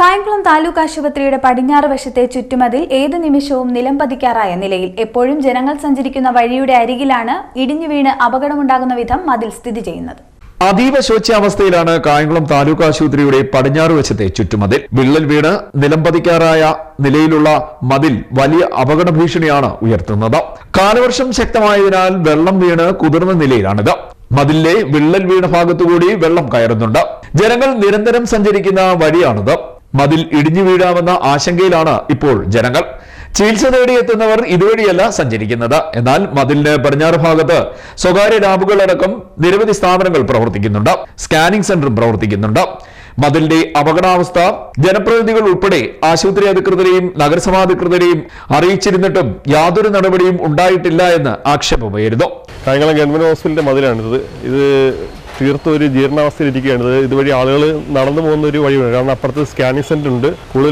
കായംകുളം താലൂക്ക് ആശുപത്രിയുടെ പടിഞ്ഞാറ് വശത്തെ ചുറ്റുമതിൽ ഏത് നിമിഷവും നിലംപതിക്കാറായ നിലയിൽ എപ്പോഴും ജനങ്ങൾ സഞ്ചരിക്കുന്ന വഴിയുടെ അരികിലാണ് ഇടിഞ്ഞു വീണ് അപകടമുണ്ടാകുന്ന വിധം മതിൽ സ്ഥിതി ചെയ്യുന്നത്. അതീവ ശോച്യാവസ്ഥയിലാണ് കായംകുളം താലൂക്ക് ആശുപത്രിയുടെ പടിഞ്ഞാറ് വശത്തെ ചുറ്റുമതിൽ. വിള്ളൽ വീണ് നിലംപതിക്കാറായ നിലയിലുള്ള മതിൽ വലിയ അപകട ഭീഷണിയാണ് ഉയർത്തുന്നത്. കാലവർഷം ശക്തമായതിനാൽ വെള്ളം വീണ് കുതിർന്ന നിലയിലാണിത്. മതിലിലെ വിള്ളൽ വീണ ഭാഗത്തുകൂടി വെള്ളം കയറുന്നുണ്ട്. ജനങ്ങൾ നിരന്തരം സഞ്ചരിക്കുന്ന വഴിയാണിത്. മതിൽ ഇടിഞ്ഞു വീഴാമെന്ന ആശങ്കയിലാണ് ഇപ്പോൾ ജനങ്ങൾ. ചികിത്സ തേടിയെത്തുന്നവർ ഇതുവഴിയല്ല സഞ്ചരിക്കുന്നത്. എന്നാൽ മതിലിന് പടിഞ്ഞാറ് ഭാഗത്ത് സ്വകാര്യ ലാബുകളടക്കം നിരവധി സ്ഥാപനങ്ങൾ പ്രവർത്തിക്കുന്നുണ്ട്. സ്കാനിംഗ് സെന്ററും പ്രവർത്തിക്കുന്നുണ്ട്. മതിലിന്റെ അപകടാവസ്ഥ ജനപ്രതിനിധികൾ ഉൾപ്പെടെ ആശുപത്രി അധികൃതരെയും നഗരസഭാ അധികൃതരെയും അറിയിച്ചിരുന്നിട്ടും യാതൊരു നടപടിയും ഉണ്ടായിട്ടില്ല എന്ന് ആക്ഷേപമായിരുന്നു. കായംകുളം ഗവൺമെന്റ് ഹോസ്പിറ്റലിന്റെ മതിലാണിത് ഇത് തീർത്തും ഒരു ജീർണാവസ്ഥയിലിരിക്കുകയാണ്. ഇത് ഇതുവഴി ആളുകൾ നടന്നു പോകുന്ന ഒരു വഴിയാണ് കാരണം അപ്പുറത്ത് സ്കാനിങ് സെന്റർ ഉണ്ട്.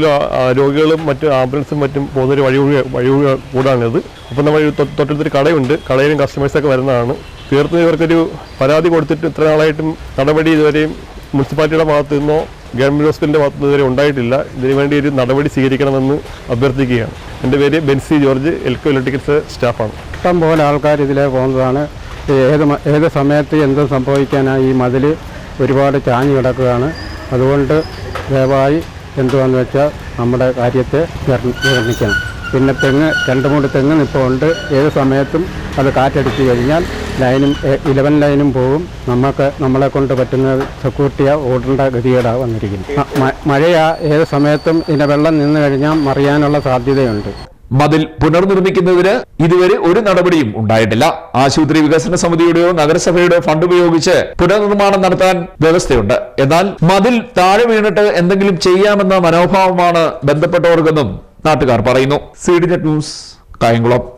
ആ രോഗികളും മറ്റും ആംബുലൻസും മറ്റും പോകുന്ന ഒരു വഴി വഴി കൂടി- കൂടാണിത്. അപ്പം നമ്മൾ തൊട്ടടുത്തൊരു കടയുണ്ട്. കടയിലും കസ്റ്റമേഴ്സൊക്കെ വരുന്നതാണ്. തീർത്തും ഇവർക്കൊരു പരാതി കൊടുത്തിട്ട് ഇത്ര നാളായിട്ടും നടപടി ഇതുവരെയും മുനിസിപ്പാലിറ്റിയുടെ ഭാഗത്തു നിന്നോ ഗവൺമെന്റ് ഹോസ്പിറ്റലിന്റെ ഭാഗത്തു നിന്ന് ഇതുവരെ ഉണ്ടായിട്ടില്ല. ഇതിനു വേണ്ടി ഒരു നടപടി സ്വീകരിക്കണമെന്ന് അഭ്യർത്ഥിക്കുകയാണ്. എന്റെ പേര് ബെൻസി ജോർജ് എൽക്കോ ഇലക്ട്രിക്കൽസ് സ്റ്റാഫാണ്. ഇഷ്ടം പോലെ ആൾക്കാർ ഇതിലേ പോകുന്നതാണ്. ഏത് ഏത് സമയത്ത് എന്ത് സംഭവിക്കാനാണ് ഈ മതിൽ ഒരുപാട് ചാഞ്ഞു കിടക്കുകയാണ്. അതുകൊണ്ട് ദയവായി എന്തുവാന്ന് വെച്ചാൽ നമ്മുടെ കാര്യത്തെ നിർമ്മിക്കണം പിന്നെ തെങ്ങ് രണ്ട് മൂന്ന് തെങ്ങ് നിൽപ്പുണ്ട് ഏത് സമയത്തും അത് കാറ്റടിച്ച് കഴിഞ്ഞാൽ ലൈനും ഇലവൻ ലൈനും പോകും നമുക്ക് നമ്മളെ കൊണ്ട് പറ്റുന്ന സെക്യൂരിറ്റിയാ ഓടേണ്ട ഗതികേടാണ് വന്നിരിക്കുന്നത്. മഴയാ ഏത് സമയത്തും ഇതിന്റെ വെള്ളം നിന്ന് കഴിഞ്ഞാൽ മറിയാനുള്ള സാധ്യതയുണ്ട്. മതിൽ പുനർനിർമ്മിക്കുന്നതിന് ഇതുവരെ ഒരു നടപടിയും ഉണ്ടായിട്ടില്ല. ആശുപത്രി വികസന സമിതിയുടെയോ നഗരസഭയുടെയോ ഫണ്ട് ഉപയോഗിച്ച് പുനർനിർമ്മാണം നടത്താൻ വ്യവസ്ഥയുണ്ട്. എന്നാൽ മതിൽ താഴെ വീണിട്ട് എന്തെങ്കിലും ചെയ്യാമെന്ന മനോഭാവമാണ് ബന്ധപ്പെട്ടവർക്കെന്നും നാട്ടുകാർ പറയുന്നു. C D news Kayamkulam.